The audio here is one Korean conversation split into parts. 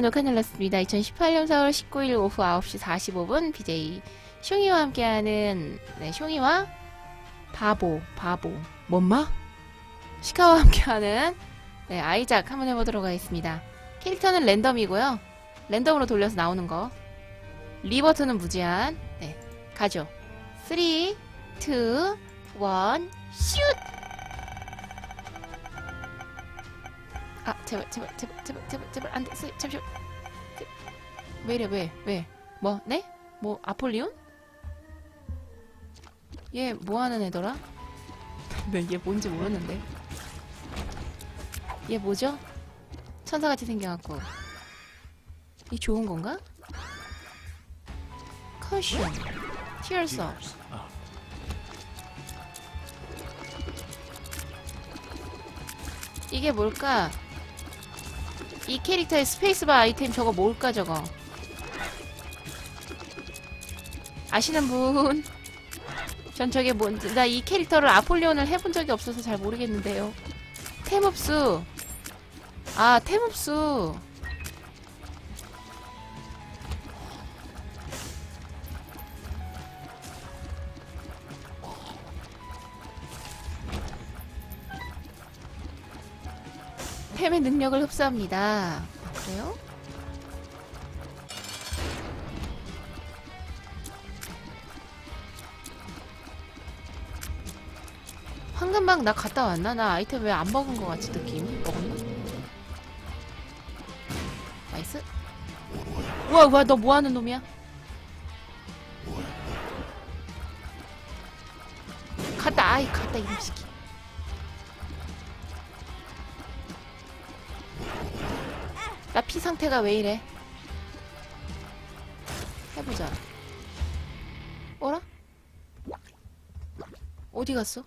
자, 녹화 눌렀습니다. 2018년 4월 19일 오후 9시 45분 BJ 숑이와 함께하는 네, 숑이와 바보, 바보, 뭔마? 시카와 함께하는 네, 아이작 한번 해보도록 하겠습니다. 캐릭터는 랜덤이고요. 랜덤으로 돌려서 나오는 거. 리버트는 무제한. 네, 가죠. 3, 2, 1, 슛! 아, 제발, 제발, 제발, 제발, 제발, 제발, 안 돼, 쓰- 잠시만. 제- 왜 이래, 왜, 왜? 뭐, 네? 뭐, 아폴리온? 얘 뭐 하는 애더라? 네, 얘 뭔지 모르는데. 얘 뭐죠? 천사같이 생겨갖고. 이 좋은 건가? 커션. 티얼스 업. 이게 뭘까? 이 캐릭터의 스페이스바 아이템 저거 뭘까 저거? 아시는 분? 전 저게 뭔지 나 이 캐릭터를 아폴리온을 해본 적이 없어서 잘 모르겠는데요. 템업수. 아 템업수. 템의 능력을 흡수합니다. 아, 그래요? 황금방 나 갔다 왔나? 나 아이템 왜 안 먹은 것 같지 느낌이? 먹었나? 나이스. 우와 우와 너 뭐 하는 놈이야? 갔다 아이 갔다 이놈 새끼. 나 피 상태가 왜 이래? 해보자. 어라? 어디 갔어?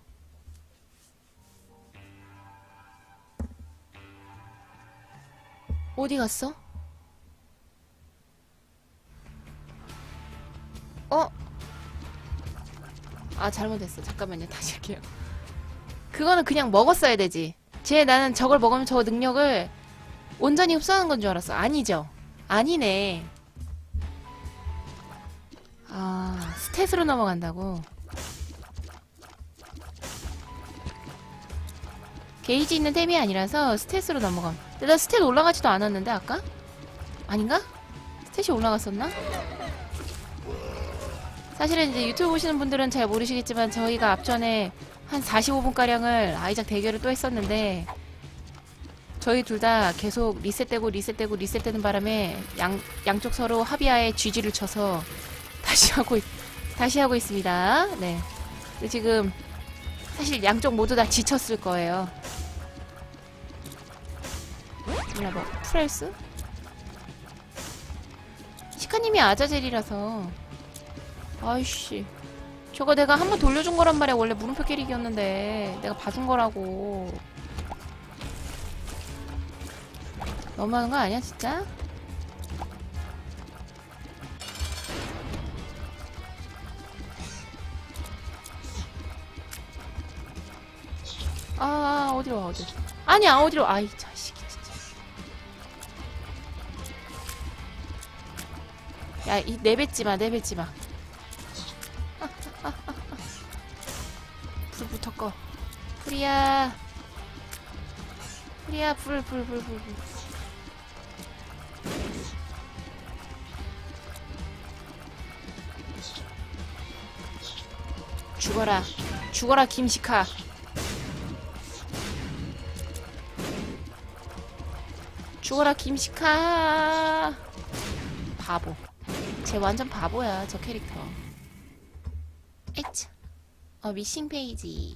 어디 갔어? 어? 아, 잘못했어. 잠깐만요. 다시 할게요. 그거는 그냥 먹었어야 되지. 쟤 나는 저걸 먹으면 저 능력을 온전히 흡수하는 건 줄 알았어. 아니죠? 아니네. 아, 스탯으로 넘어간다고. 게이지 있는 템이 아니라서 스탯으로 넘어감. 근데 나 스탯 올라가지도 않았는데, 아까? 아닌가? 스탯이 올라갔었나? 사실은 이제 유튜브 보시는 분들은 잘 모르시겠지만, 저희가 앞전에 한 45분가량을 아이작 대결을 또 했었는데, 저희 둘 다 계속 리셋되고 리셋되고 리셋되는 바람에 양, 양쪽 서로 합의하에 GG를 쳐서 다시 하고, 있, 다시 하고 있습니다. 네. 지금 사실 양쪽 모두 다 지쳤을 거예요. 몰라, 뭐, 프레스? 시카님이 아자젤이라서. 아이씨. 저거 내가 한 번 돌려준 거란 말이야. 원래 물음표 캐릭이었는데. 내가 봐준 거라고. 너무하는 거 아니야, 진짜? 아, 어디로 와, 어디로. 아니야, 어디로. 아이, 자식이, 진짜. 야, 이, 내뱉지 마, 내뱉지 마. 불부터 꺼. 프리야. 프리야, 불, 불, 불, 불, 불. 죽어라. 죽어라, 김시카. 죽어라 김시카 바보. 쟤 완전 바보야 저 캐릭터. 에차 어 미싱 페이지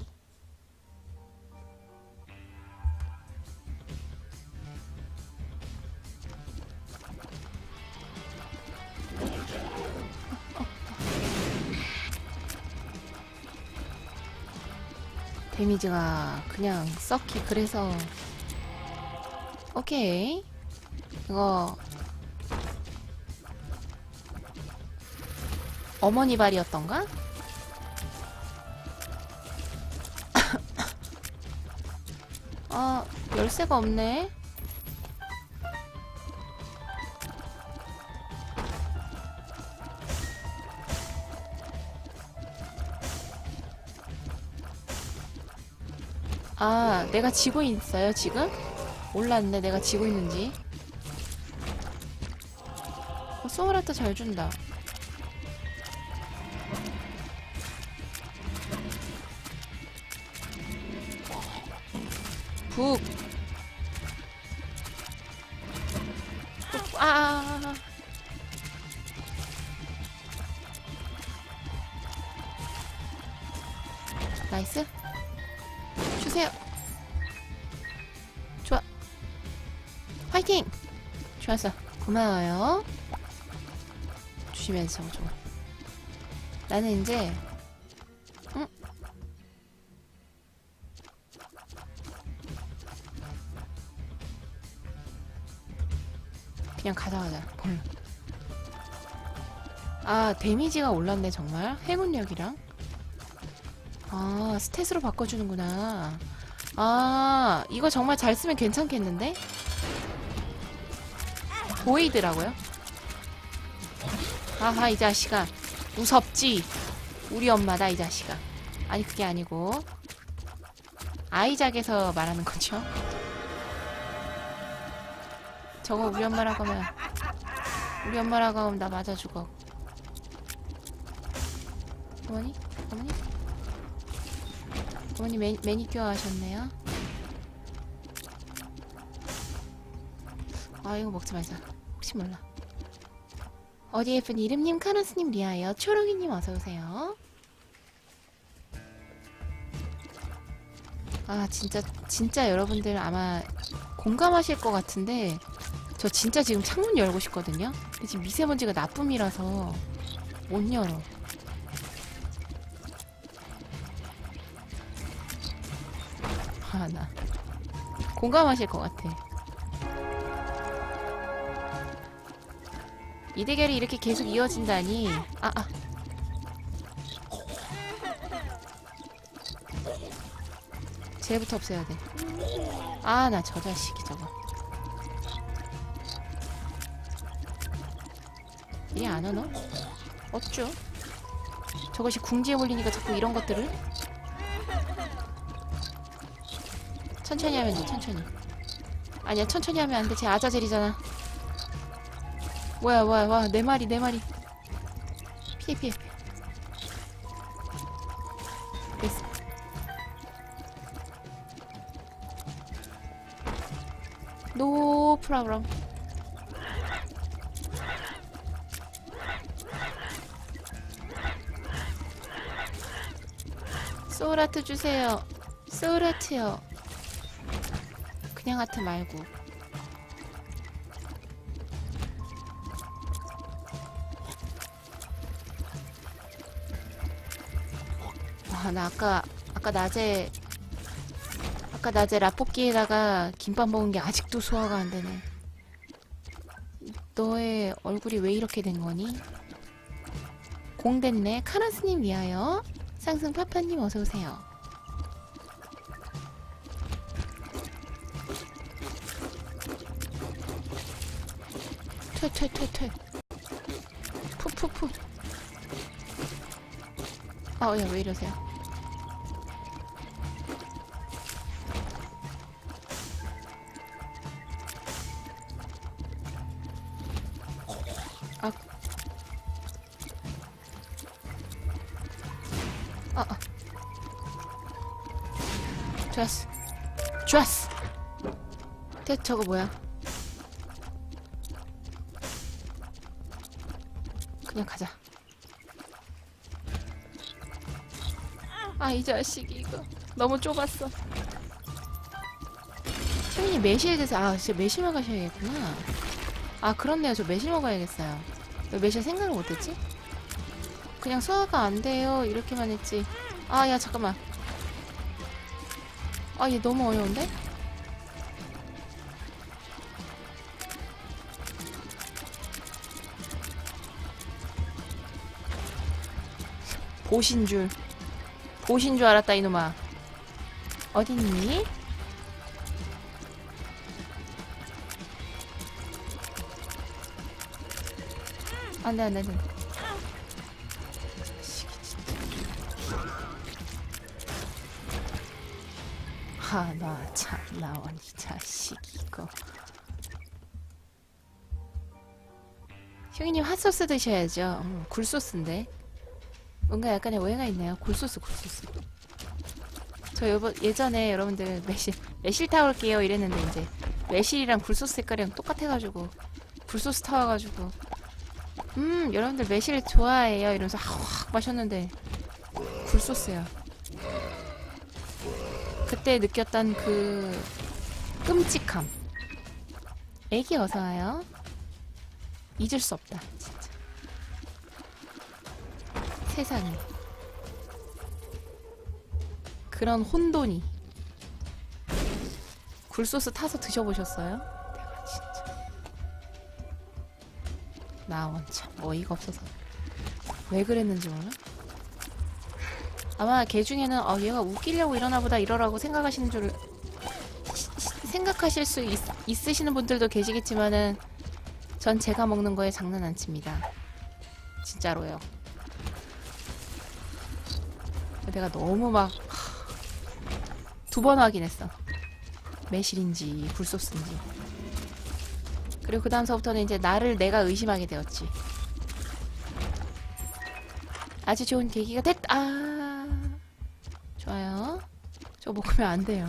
데미지가 그냥 썩히 그래서 오케이. 이거 어머니 발이었던가? 아, 열쇠가 없네. 내가 지고 있어요, 지금? 몰랐네, 내가 지고 있는지. 어, 소울아트 잘 준다. 북. 북, 아, 아, 아. 나이스. 주세요. 화이팅! 좋았어. 고마워요. 주시면서 좋아. 나는 이제 응? 그냥 가져가자. 벌. 아 데미지가 올랐네 정말 행운력이랑. 아 스탯으로 바꿔주는구나. 아 이거 정말 잘 쓰면 괜찮겠는데? 보이드라고요? 아하 이 자식아 무섭지? 우리 엄마다 이 자식아 아니 그게 아니고 아이작에서 말하는 거죠 저거 우리 엄마라고 하면 우리 엄마라고 하면 나 맞아 죽어 어머니? 어머니? 어머니 매, 매니큐어 하셨네요 아 이거 먹지 말자 혹시 몰라 어디 예쁜 이름님, 카라스님, 리아예요. 초롱이님 어서오세요. 아, 진짜, 진짜 여러분들 아마 공감하실 것 같은데, 저 진짜 지금 창문 열고 싶거든요? 지금 미세먼지가 나쁨이라서 못 열어. 아, 나. 공감하실 것 같아. 이 대결이 이렇게 계속 이어진다니. 아, 아. 쟤부터 없애야 돼. 아, 나 저 자식이 저거. 이리 안 오노? 어쭈? 저것이 궁지에 몰리니까 자꾸 이런 것들을? 천천히 하면 돼, 천천히. 아니야, 천천히 하면 안 돼. 쟤 아자젤이잖아. 뭐야 뭐야 와내 말이 내 말이. 피해 피해. 됐어. 노 프라그럼 소울아트 주세요. 소울아트요. 그냥 아트 말고 와, 나 아까, 아까 낮에, 아까 낮에 라볶이에다가 김밥 먹은 게 아직도 소화가 안 되네. 너의 얼굴이 왜 이렇게 된 거니? 공됐네. 카라스님 위하여. 상승 파파님 어서오세요. 퇴, 퇴, 퇴, 퇴. 푸푸푸. 아, 야, 왜 이러세요? 좋았어! 대, 저거 뭐야? 그냥 가자. 아, 이 자식이 이거. 너무 좁았어. 채민이 매실 드세요. 아, 진짜 매실 먹으셔야겠구나. 아, 그렇네요. 저 매실 먹어야겠어요. 왜 매실 생각을 못했지? 그냥 소화가 안 돼요. 이렇게만 했지. 아, 야, 잠깐만. 아, 얘 너무 어려운데? 보신 줄. 보신 줄 알았다, 이놈아. 어딨니? 안 돼, 안 돼, 안 돼. 하나 참 나원 이 자식 이거 형이님 핫소스 드셔야죠. 음, 굴소스인데. 뭔가 약간의 오해가 있네요. 굴소스 굴소스. 저 요번 예전에 여러분들 매실 매실 타올게요 이랬는데 이제 매실이랑 굴소스 색깔이랑 똑같아가지고 굴소스 타와가지고 음 여러분들 매실 좋아해요 이러면서 확 마셨는데 굴소스야 그때 느꼈던 그 끔찍함. 애기 어서 와요. 잊을 수 없다 진짜. 세상에. 그런 혼돈이. 굴소스 타서 드셔보셨어요? 내가 진짜. 나 원 참 어이가 없어서. 왜 그랬는지 몰라? 아마 걔 중에는 어 얘가 웃기려고 이러나 보다 이러라고 생각하시는 줄 시- 시- 생각하실 수 있, 있으시는 분들도 계시겠지만은 전 제가 먹는 거에 장난 안 칩니다. 진짜로요. 내가 너무 막 두 번 확인했어. 매실인지 굴소스인지. 그리고 그 다음서부터는 이제 나를 내가 의심하게 되었지. 아주 좋은 계기가 됐다 아 저 먹으면 안 돼요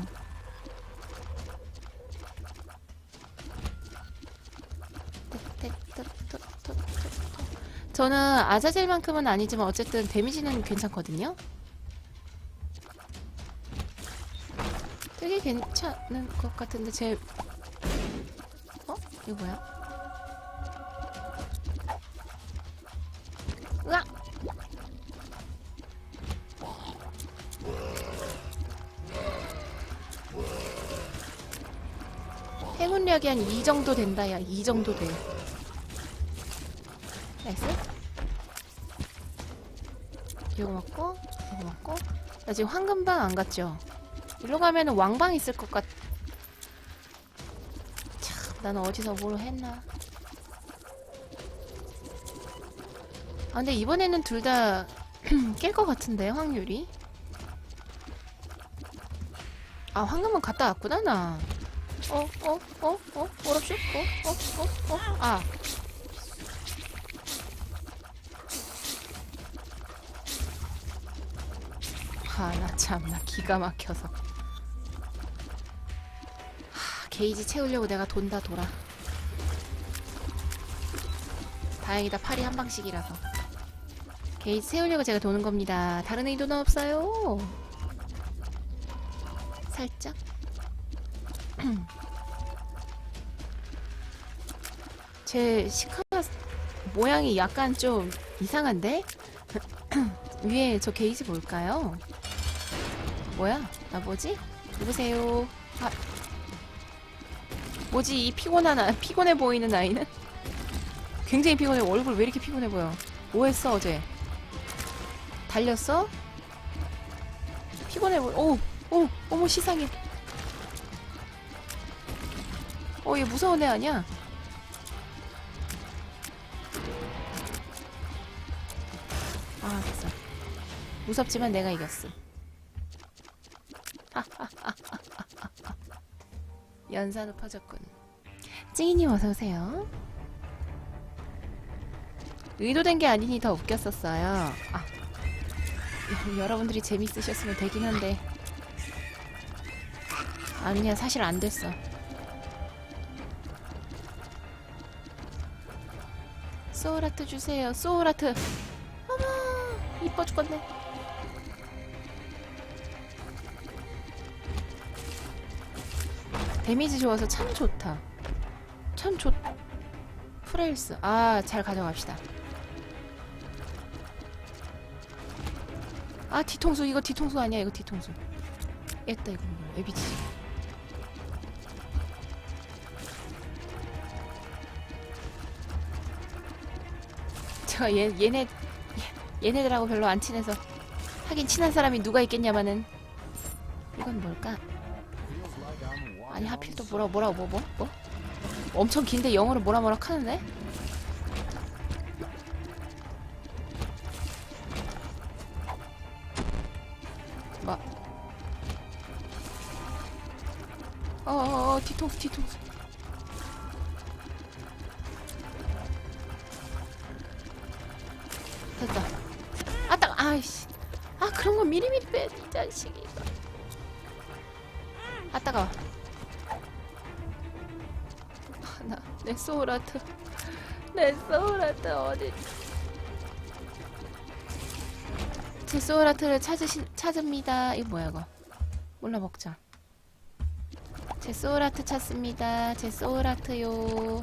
저는 아자젤만큼은 아니지만 어쨌든 데미지는 괜찮거든요 되게 괜찮은 것 같은데 제 어? 이거 뭐야? 행운력이 한 이 정도 된다 야 이 정도 돼 나이스 이거 먹고 이거 먹고 나 지금 황금방 안 갔죠? 일로 가면은 왕방 있을 것 같... 참, 나는 어디서 뭘 했나? 아, 근데 이번에는 둘 다 깰 것 같은데, 확률이? 아, 황금은 갔다 왔구나, 나. 어, 어, 어, 어, 오랍쇼? 어, 어, 어, 어, 아. 아, 나 참나 기가 막혀서. 하, 게이지 채우려고 내가 돈다 돌아. 다행이다 팔이 한 방씩이라서. 게이지 채우려고 제가 도는 겁니다. 다른 의도는 없어요. 살짝. 제 시카 모양이 약간 좀 이상한데? 위에 저 게이지 뭘까요? 뭐야? 나 뭐지? 누구세요? 아. 뭐지 이 피곤한 아, 피곤해 보이는 아이는? 굉장히 피곤해. 얼굴 왜 이렇게 피곤해 보여? 뭐 했어 어제? 달렸어? 피곤해 보여. 오, 오, 어머 시상해. 어, 얘 무서운 애 아니야? 무섭지만 내가 이겼어. 연사도 퍼졌군. 찡이님 어서 오세요. 의도된 게 아니니 더 웃겼었어요. 아, 여- 여러분들이 재밌으셨으면 되긴 한데 아니야 사실 안 됐어. 소울아트 주세요. 소울아트. 어머 이뻐 죽겠네. 데미지 좋아서 참 좋다. 참 좋. 프레일스. 아, 잘 가져갑시다. 아, 뒤통수. 이거 뒤통수 아니야. 이거 뒤통수. 깼다, 이거. 에비치. 제가 얘, 얘네, 얘- 얘네들하고 별로 안 친해서. 하긴 친한 사람이 누가 있겠냐마는. 이건 뭘까? 아니 하필 또 뭐라 뭐라 뭐 뭐 뭐? 엄청 긴데 영어로 뭐라 뭐라 하는데? 뭐? 어어어 뒤통수 뒤통수 됐다 아따 아이씨 아 그런 거 미리미리 빼이 자식이 소울아트. 내 소울아트 어디 제 소울아트를 찾으시, 찾습니다. 이거 뭐야 이거? 몰라 먹자. 제 소울아트 찾습니다. 제 소울아트요.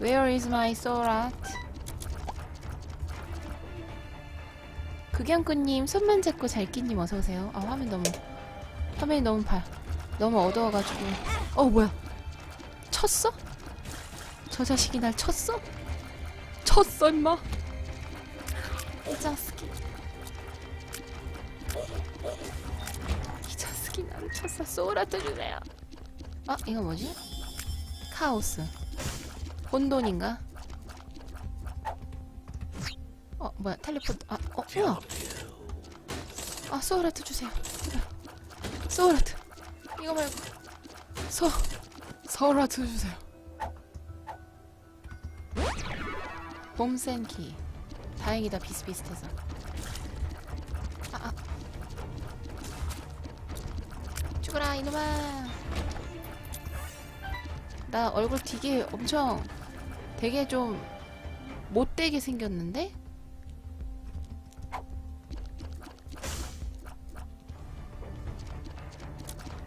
Where is my soul art? 극양꾼님 손만 잡고 잘끼님 어서오세요. 아 화면 너무 화면이 너무 발 너무 어두워가지고. 어 뭐야? 쳤어? 저 자식이 날 쳤어? 쳤어 임마. 이 자식이. 이 자식이 나를 쳤어. 소울아트 주세요 아 이거 뭐지? 카오스. 혼돈인가? 어 뭐야? 텔레포트. 아 어, 우와. 아 소울아트 주세요. 소울아트. 이거 말고. 소 소울아트 주세요 봄센키. 다행이다 비슷비슷해서. 아, 아. 죽어라 이놈아. 나 얼굴 되게 엄청 되게 좀 못되게 생겼는데?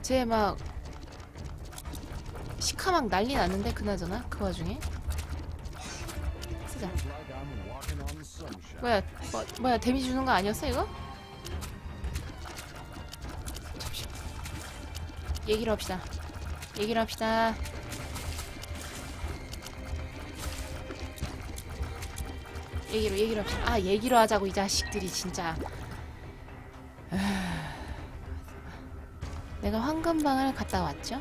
쟤 막 시카막 난리 났는데 그나저나? 그 와중에 쓰자. 뭐야 뭐, 뭐야 데미지 주는 거 아니었어 이거? 얘기를 합시다. 얘기를 합시다. 얘기로 얘기로 합시다. 아 얘기로 하자고 이 자식들이 진짜. 아, 내가 황금방을 갔다 왔죠?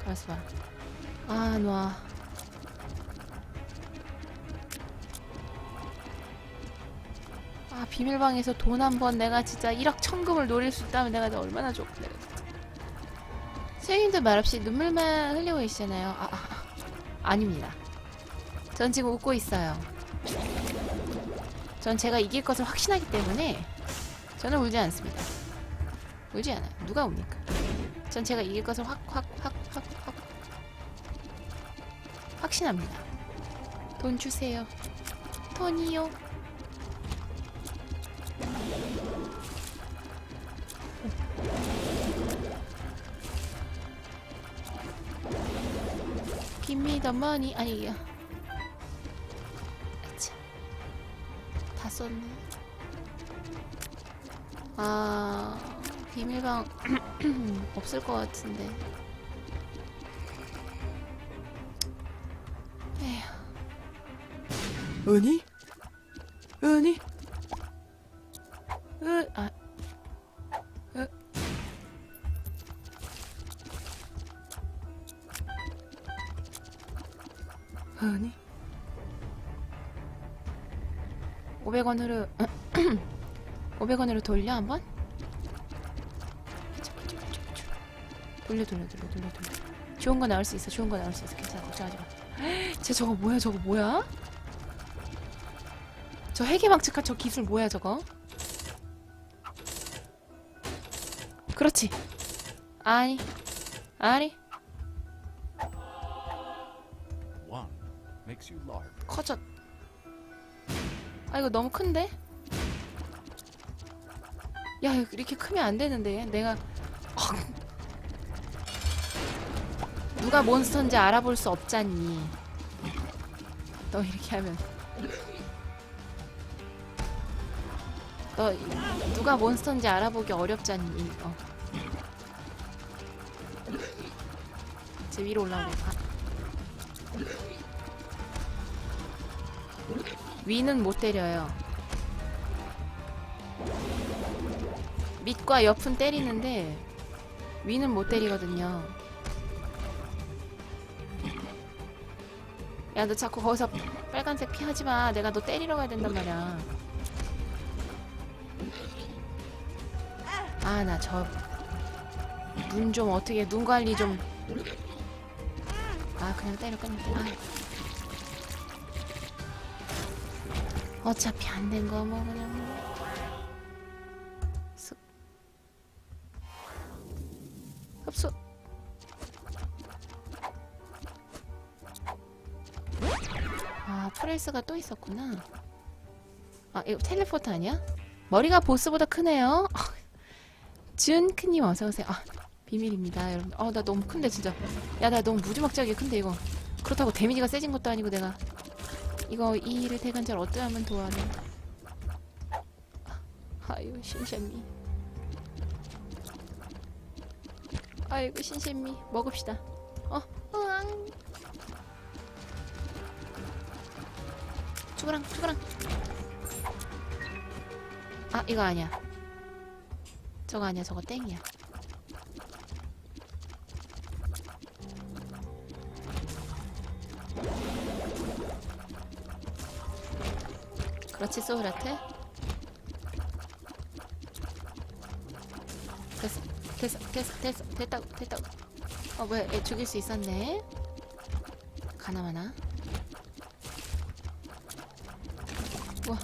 가만있어 놔아 비밀방에서 돈 한 번 내가 진짜 1억 천금을 노릴 수 있다면 내가 얼마나 좋겠네 선생님도 말없이 눈물만 흘리고 계시잖아요. 아, 아, 아. 아닙니다. 전 지금 웃고 있어요. 전 제가 이길 것을 확신하기 때문에 저는 울지 않습니다. 울지 않아요. 누가 웁니까? 전 제가 이길 것을 확 확 확 확 확 확신합니다. 돈 주세요. 돈이요 the money. 아니, 이게. 아차. 다 썼네. 아, 비밀방 없을 것 같은데. 에휴. 은희? 은희? 500원으로 500원으로 돌려 한번? 돌려 돌려 돌려 돌려 돌려. 좋은 거 나올 수 있어 좋은 거 나올 수 있어. 괜찮아 걱정하지 마쟤 저거 뭐야 저거 뭐야? 저 해계망측한 저 기술 뭐야 저거? 그렇지. 아니 아니. 커졌. 아 이거 너무 큰데? 야 이렇게 크면 안 되는데 내가 누가 몬스터인지 알아볼 수 없잖니. 너 이렇게 하면 너 누가 몬스터인지 알아보기 어렵잖니. 어. 제 위로 올라오래. 아. 위는 못 때려요. 밑과 옆은 때리는데 위는 못 때리거든요. 야, 너 자꾸 거기서 빨간색 피 하지 마. 내가 너 때리러 가야 된단 말이야. 아, 나 저 눈 좀 어떻게 눈 관리 좀. 아 그냥 때려 끝내. 아. 어차피 안 된 거 뭐 그냥. 뭐. 습. 흡수. 아 프레스가 또 있었구나. 아 이거 텔레포트 아니야? 머리가 보스보다 크네요. 준크님 어서 오세요. 아 비밀입니다, 여러분. 아나 너무 큰데 진짜. 야 나 너무 무지막지하게 큰데 이거. 그렇다고 데미지가 세진 것도 아니고 내가 이거 이 일을 대관절 어떻게 하면 도와내? 아유 신샘미. 아이고 신샘미 먹읍시다. 어, 으앙. 죽어랑 죽어랑. 아 이거 아니야. 저거 아니야 저거 땡이야. 소울아트 됐어 됐어 됐어 됐어 됐다고 됐다고. 어 뭐야 얘 죽일 수 있었네? 가나마나? 우와.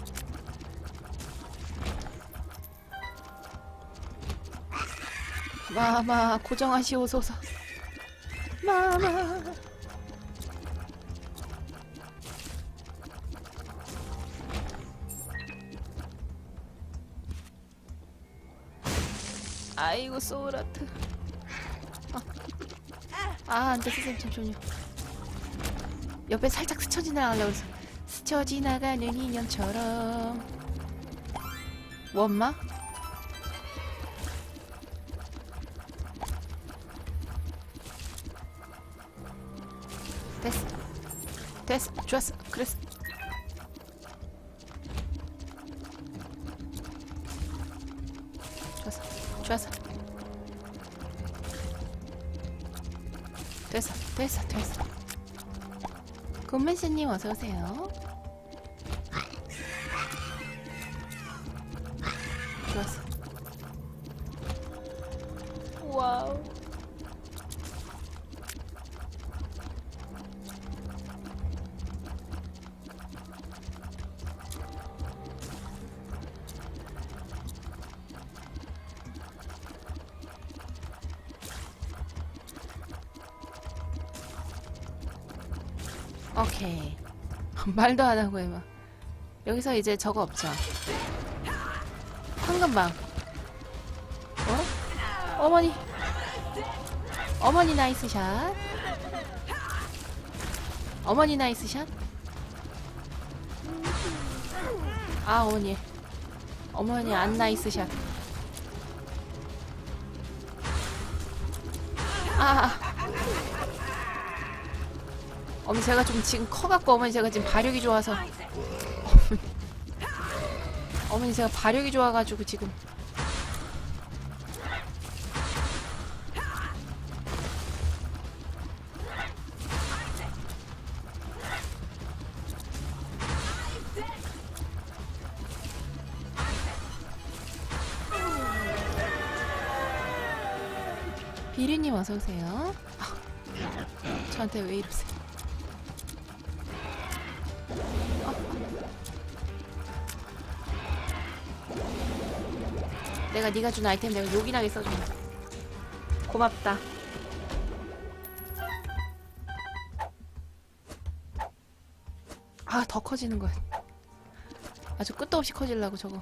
마마 고정하시오소서. 마마 소울아트. 아, 아 안돼 선생님 잠시만요. 옆에 살짝 스쳐 지나가려고 그래서 스쳐 지나가는 인연처럼. 원마? 됐어. 됐어. 좋았어. 그랬어. 좋았어. 좋았어 됐어 됐어. 굿맨씨님 어서오세요 오케이 말도 안 하고 해봐 여기서 이제 저거 없죠 황금방 어? 어머니 어머니 나이스 샷 어머니 나이스 샷 아, 어머니. 어머니 안 나이스 샷. 아. 어머니 제가 좀 지금 커갖고 어머니 제가 지금 발육이 좋아서. 어머니 제가 발육이 좋아가지고 지금. 비리님 어서 오세요. 아, 저한테 왜 이러세요? 내가 네가 준 아이템 내가 요긴하게 써준다. 고맙다. 아, 더 커지는 거야. 아주 끝도 없이 커질라고 저거.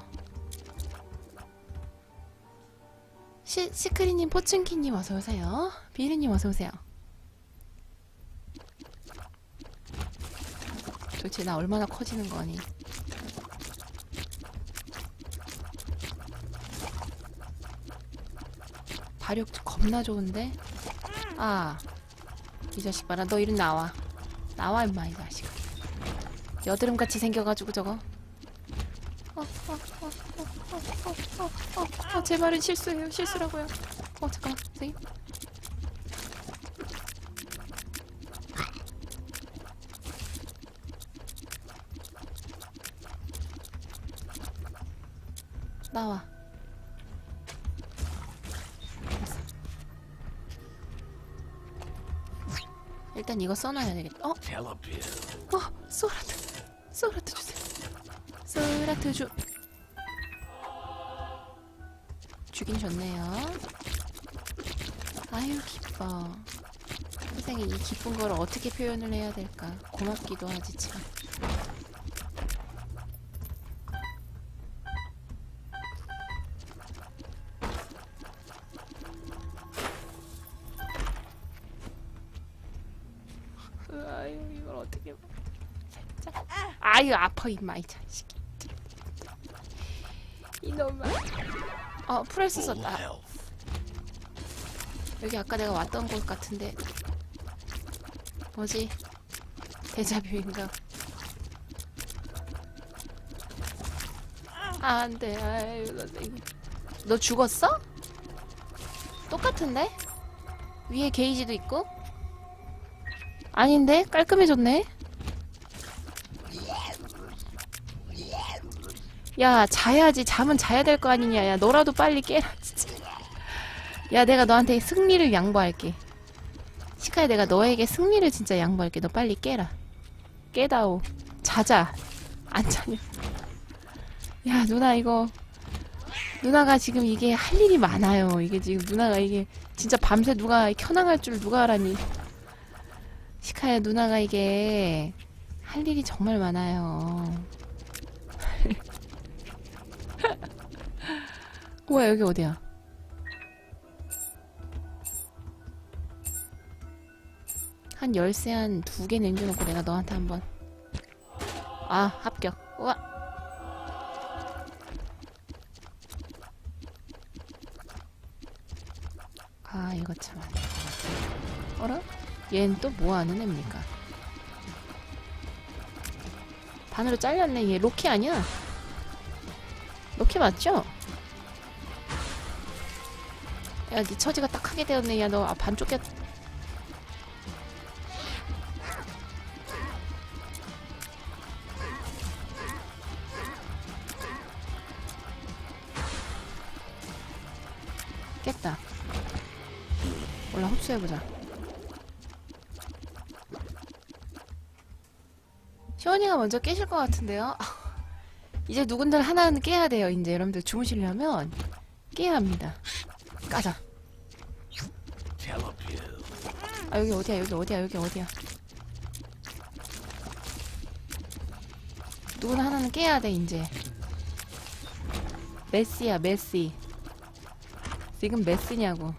시, 시크리님, 포춘키님 어서오세요. 비리님 어서오세요. 도대체 나 얼마나 커지는 거니? 발육 겁나 좋은데? 아, 이 자식 봐라. 너 이리 나와. 나와, 임마, 이 자식. 여드름같이 생겨가지고 저거. 어, 어, 어, 어, 어, 어, 어, 어, 어, 제 말은 실수예요. 실수라고요. 어, 잠깐만, 선생님. 나와. 이거 써놔야 되겠다. 어? 어, 소라트. 소라트 주세요. 소라트 주. 주긴 좋네요. 아유, 기뻐. 세상에 이 기쁜 걸 어떻게 표현을 해야 될까? 고맙기도 하지, 참. 어떻게. 살짝. 아유, 아파, 임마, 이 자식이. 이놈아. 어, 프레스 썼다. 여기 아까 내가 왔던 곳 같은데 뭐지? 데자뷰인가? 아, 안 돼. 아유, 너, 이거. 너 죽었어? 똑같은데? 위에 게이지도 있고? 아닌데? 깔끔해졌네? 야, 자야지. 잠은 자야 될 거 아니냐. 야, 너라도 빨리 깨라, 진짜. 야, 내가 너한테 승리를 양보할게. 시카야, 내가 너에게 승리를 진짜 양보할게. 너 빨리 깨라. 깨다오. 자자. 안 자냐. 야, 누나, 이거. 누나가 지금 이게 할 일이 많아요. 이게 지금 누나가 이게 진짜 밤새 누가 켜나갈 줄 누가 알았니? 시카야, 누나가 이게 할 일이 정말 많아요. 뭐야, 여기 어디야? 한 열쇠 한 두 개 남겨놓고 내가 너한테 한번 아 합격 우와 아 이거 참 어라? 얘는 또 뭐하는 애입니까? 반으로 잘렸네 얘 로키 아니야? 로키 맞죠? 야, 네 처지가 딱하게 되었네. 야, 너 아, 반쪽 겠 깼다. 올라 흡수해보자. 시원이가 먼저 깨실 것 같은데요? 이제 누군들 하나는 깨야 돼요. 이제 여러분들 주무시려면 깨야 합니다. 까자. 아 여기 어디야 여기 어디야 여기 어디야 누구나 하나는 깨야 돼 이제 메시야 메시 지금 메시냐고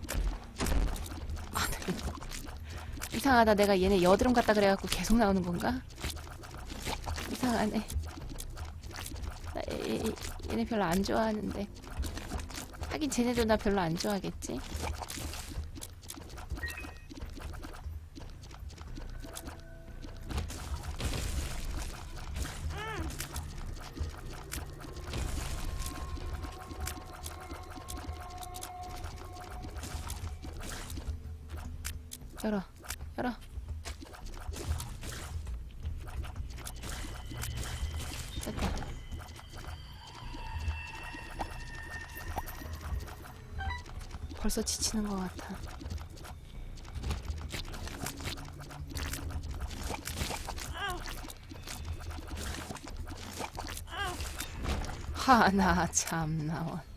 아, 네. 이상하다 내가 얘네 여드름 같다 그래갖고 계속 나오는 건가 이상하네 얘, 얘네 별로 안 좋아하는데. 하긴 쟤네도 나 별로 안 좋아하겠지 벌써 지치는 것 같아. 하나 참나 원